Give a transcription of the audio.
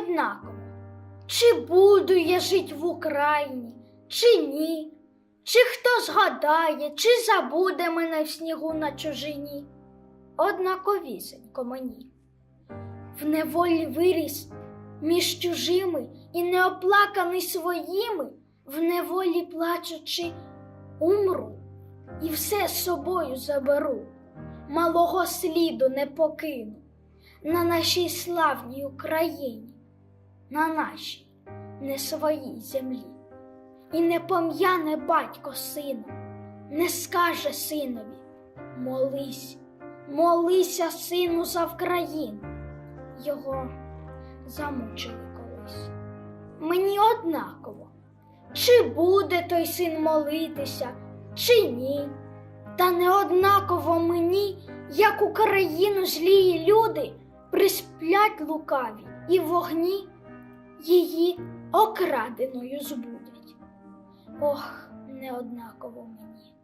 однаково, чи буду я жить в Україні, чи ні, чи хто згадає, чи забуде мене в снігу на чужині. Однаковісенько мені. В неволі виріс між чужими і неоплаканий своїми, в неволі плачучи, умру і все з собою заберу, малого сліду не покину на нашій славній Україні, на нашій не своїй землі. І не пом'яне батько сина, не скаже синові молись, молися, сину, за Вкраїну. Його замучили колись. Мені однаково, чи буде той син молитися, чи ні. Та не однаково мені, як Україну злії люди присплять лукаві і вогні її окраденою збудять. Ох, не однаково мені.